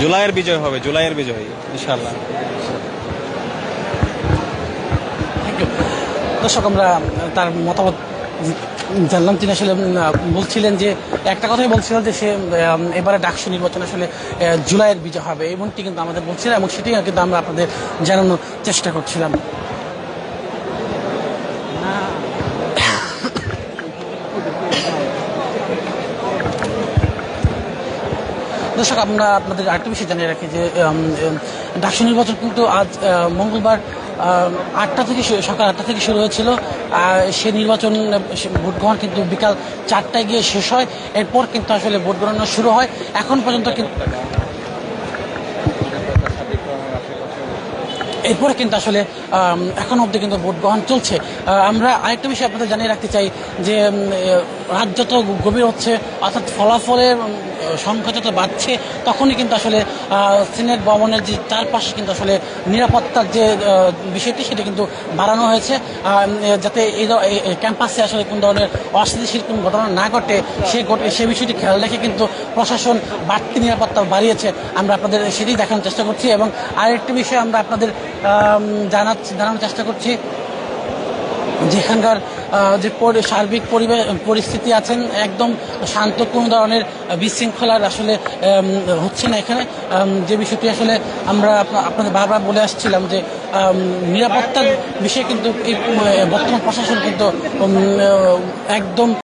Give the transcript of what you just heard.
জুলাইয়ের বিজয় হবে জুলাইয়ের বিজয় ইনশাল্লাহ দর্শক আমরা তার মতামত জানলাম তিনি আসলে বলছিলেন যে একটা কথাই বলছিলেন যে সে এবারে ডাকসু নির্বাচন আসলে জুলাইয়ের বিজয় হবে এমনটি কিন্তু আমাদের বলছিলেন এবং সেটি কিন্তু আমরা আপনাদের জানানোর চেষ্টা করছিলাম দর্শক, আমরা আপনাদের আরেকটা বিষয় জানিয়ে রাখি যে ডাকসু নির্বাচন কিন্তু আজ মঙ্গলবার আটটা থেকে সকাল আটটা থেকে শুরু হয়েছিল। সে নির্বাচন ভোট গ্রহণ কিন্তু বিকাল চারটায় গিয়ে শেষ হয়। এরপর কিন্তু আসলে ভোট গণনা শুরু হয়। এখন পর্যন্ত কিন্তু এরপরে কিন্তু আসলে এখন অবধি কিন্তু ভোট গ্রহণ চলছে। আমরা আরেকটা বিষয় আপনাদের জানিয়ে রাখতে চাই যে রাত যত গভীর হচ্ছে, অর্থাৎ ফলাফলের সংখ্যা যত বাড়ছে, তখনই কিন্তু আসলে সিনেট ভবনের যে চারপাশে কিন্তু আসলে নিরাপত্তার যে বিষয়টি, সেটা কিন্তু বাড়ানো হয়েছে। যাতে এই ক্যাম্পাসে আসলে কোন ধরনের অস্থিতিশীল কোনো ঘটনা না ঘটে, সে ঘটে, সে বিষয়টি খেয়াল রেখে কিন্তু প্রশাসন বাড়তি নিরাপত্তা বাড়িয়েছে। আমরা আপনাদের সেটি দেখানোর চেষ্টা করছি এবং আরেকটি বিষয় আমরা আপনাদের জানাচ্ছি, জানানোর চেষ্টা করছি যেখানকার যে সার্বিক পরিবেশ পরিস্থিতি আছেন, একদম শান্ত, কোনো ধরনের বিশৃঙ্খলার আসলে হচ্ছে না এখানে। যে বিষয়টি আসলে আমরা আপনা- আপনাদের বারবার বলে আসছিলাম যে নিরাপত্তার বিষয়ে কিন্তু এই বর্তমান প্রশাসন কিন্তু একদম